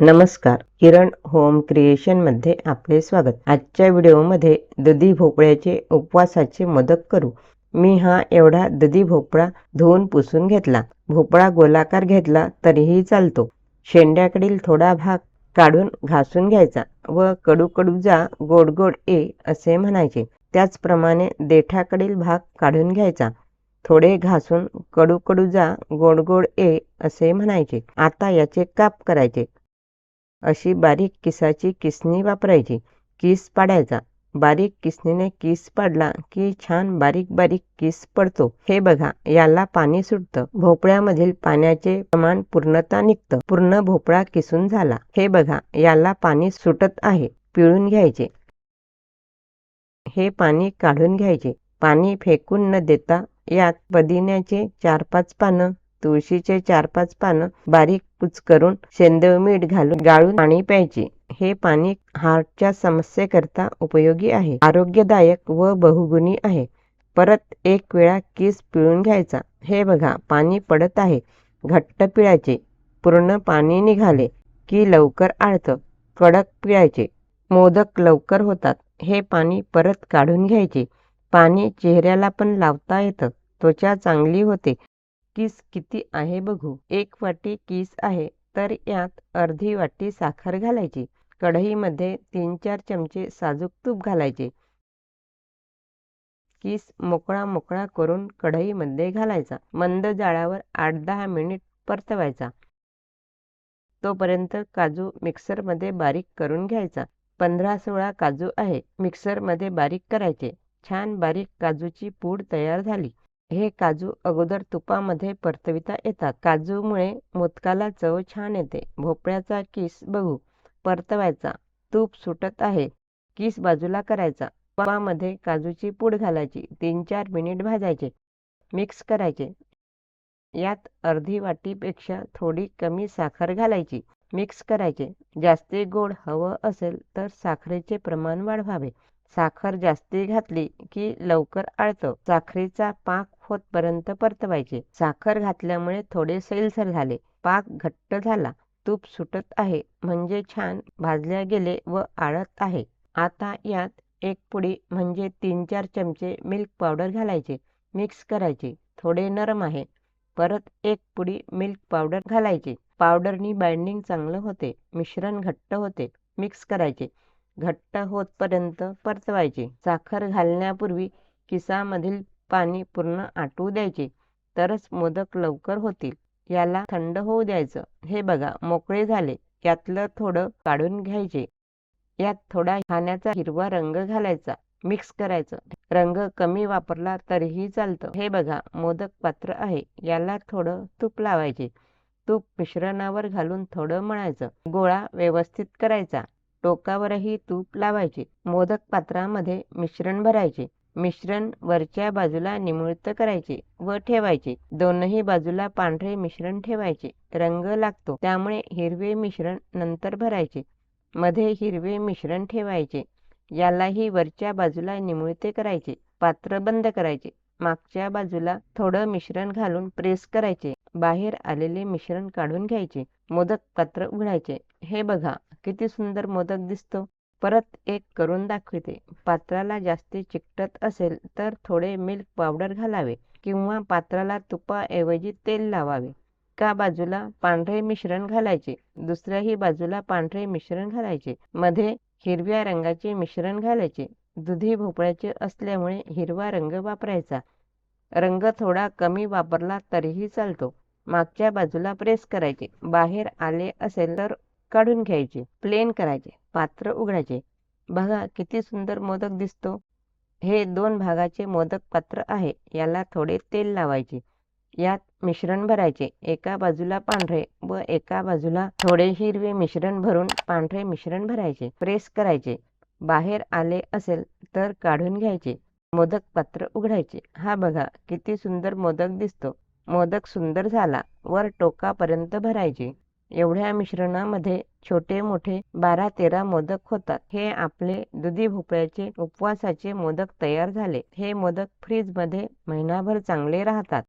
नमस्कार. किरण होम क्रिएशनमध्ये आपले स्वागत. आजच्या व्हिडिओमध्ये दुधी भोपळ्याचे उपवासाचे मोदक करू. मी हा एवढा दुधी भोपळा धुवून पुसून घेतला. भोपळा गोलाकार घेतला तरीही चालतो. शेंड्याकडील थोडा भाग काढून घासून घ्यायचा व कडू कडू जा गोड गोड ए असे म्हणायचे. त्याचप्रमाणे देठाकडील भाग काढून घ्यायचा. थोडे घासून कडू कडू जा गोड गोड ए असे म्हणायचे. आता याचे काप करायचे. अशी बारीक किसाची किसणी वापरायची. किस पाडायचा. बारीक किसणीने किस पाडला की छान बारीक बारीक किस पडतो. हे बघा याला पाणी सुटतं. भोपळ्यामधील पाण्याचे प्रमाण पूर्णता निघतं. पूर्ण भोपळा किसून झाला. हे बघा याला पाणी सुटत आहे. पिळून घ्यायचे. हे पाणी काढून घ्यायचे. पाणी फेकून न देता यात पुदिन्याचे चार पाच पानं तुळशीचे चार पाच पानं बारीक कुच करून शेंदव मीठ घालून गाळून पाणी प्यायचे. हे पाणी हार्टच्या समस्येकरता उपयोगी आहे. आरोग्यदायक व बहुगुणी आहे. परत एक वेळा किस पिळून घ्यायचा. हे बघा पाणी पडत आहे. घट्ट पिळायचे. पूर्ण पाणी निघाले की लवकर आळतं. कडक पिळायचे. मोदक लवकर होतात. हे पाणी परत काढून घ्यायचे. पाणी चेहऱ्याला पण लावता येतं. त्वचा चांगली होते. किस किती आहे बघू. एक वाटी किस आहे तर यात अर्धी वाटी साखर घालायची. कढईमध्ये तीन चार चमचे साजूक तूप घालायचे. किस मोकळा मोकळा करून कढईमध्ये घालायचा. मंद जाळ्यावर आठ दहा मिनिट परतवायचा. तोपर्यंत काजू मिक्सरमध्ये बारीक करून घ्यायचा. पंधरा सोळा काजू आहे मिक्सरमध्ये बारीक करायचे. छान बारीक काजूची पूड तयार झाली. हे काजू अगोदर तुपामध्ये परतविता येतात. काजूमुळे मोदकाला चव छान येते. भोपळ्याचा किस बघू. परतवायचा. तूप सुटत आहे. किस बाजूला करायचा. तुपामध्ये काजूची पूड घालायची. तीन चार मिनिट भाजायचे. मिक्स करायचे. यात अर्धी वाटीपेक्षा थोडी कमी साखर घालायची. मिक्स करायचे. जास्ती गोड हवं असेल तर साखरेचे प्रमाण वाढवावे. साखर जास्ती घातली की लवकर आळतं. साखरेचा पाक होतपर्यंत परतवायचे. साखर घातल्यामुळे थोडे सैलसर झाले. पाक घट्ट झाला. तूप सुटत आहे. म्हणजे छान भाजल्या गेले व आळत आहे. आता यात एक पुडी म्हणजे तीन चार चमचे मिल्क पावडर घालायचे. मिक्स करायचे. थोडे नरम आहे. परत एक पुडी मिल्क पावडर घालायची. पावडरनी बाइंडिंग चांगलं होते. मिश्रण घट्ट होते. मिक्स करायचे. घट्ट होतपर्यंत परतवायचे. साखर घालण्यापूर्वी किसामधील पाणी पूर्ण आटू द्यायचे. तरच मोदक लवकर होतील. याला थंड होऊ द्यायचं. हे बघा मोकळे झाले. यातलं थोडं काढून घ्यायचे. यात थोडा खाण्याचा हिरवा रंग घालायचा. मिक्स करायचं. रंग कमी वापरला तरीही चालतं. हे बघा मोदक पात्र आहे. याला थोडं तूप लावायचे. तूप मिश्रणावर घालून थोडं मळायचं. गोळा व्यवस्थित करायचा. टोकावरही तूप लावायचे. मोदक पात्रामध्ये मिश्रण भरायचे. मिश्रण वरच्या बाजूला निमुळत करायचे व ठेवायचे. दोनही बाजूला पांढरे मिश्रण ठेवायचे. रंग लागतो. त्यामुळे हिरवे मिश्रण नंतर भरायचे. मध्ये हिरवे मिश्रण ठेवायचे. यालाही वरच्या बाजूला निमुळते करायचे. पात्र बंद करायचे. मागच्या बाजूला थोडं मिश्रण घालून प्रेस करायचे. बाहेर आलेले मिश्रण काढून घ्यायचे. मोदक पात्र उघडायचे. हे बघा किती सुंदर मोदक दिसतो. परत एक करून दाखविते. पात्राला जास्ती चिकटत असेल तर थोडे मिल्क पावडर घालावे किंवा पात्राला तुपाऐवजी तेल लावावे. एका बाजूला पांढरे मिश्रण घालायचे दुसऱ्याही बाजूला पांढरे मिश्रण घालायचे. मध्ये हिरव्या रंगाचे मिश्रण घालायचे. दुधी भोपळ्याचे असल्यामुळे हिरवा रंग वापरायचा. रंग थोडा कमी वापरला तरीही चालतो. मागच्या बाजूला प्रेस करायचे. बाहेर आले असेल तर काढून घ्यायचे. प्लेन करायचे. पात्र उघडायचे. बघा किती सुंदर मोदक दिसतो. हे दोन भागाचे मोदक पात्र आहे. याला थोडे तेल लावायचे. यात मिश्रण भरायचे. एका बाजूला पांढरे व एका बाजूला थोडे हिरवे मिश्रण भरून पांढरे मिश्रण भरायचे. प्रेस करायचे. बाहेर आले असेल तर काढून घ्यायचे. मोदक पात्र उघडायचे. हा बघा किती सुंदर मोदक दिसतो. मोदक सुंदर झाला. वर टोकापर्यंत भरायचे. एवढ्या मिश्रणामध्ये छोटे मोठे बारा तेरा मोदक होतात. हे आपले दुधी भोपळ्याचे उपवासाचे मोदक तयार झाले. हे मोदक फ्रीजमध्ये महिनाभर चांगले राहतात.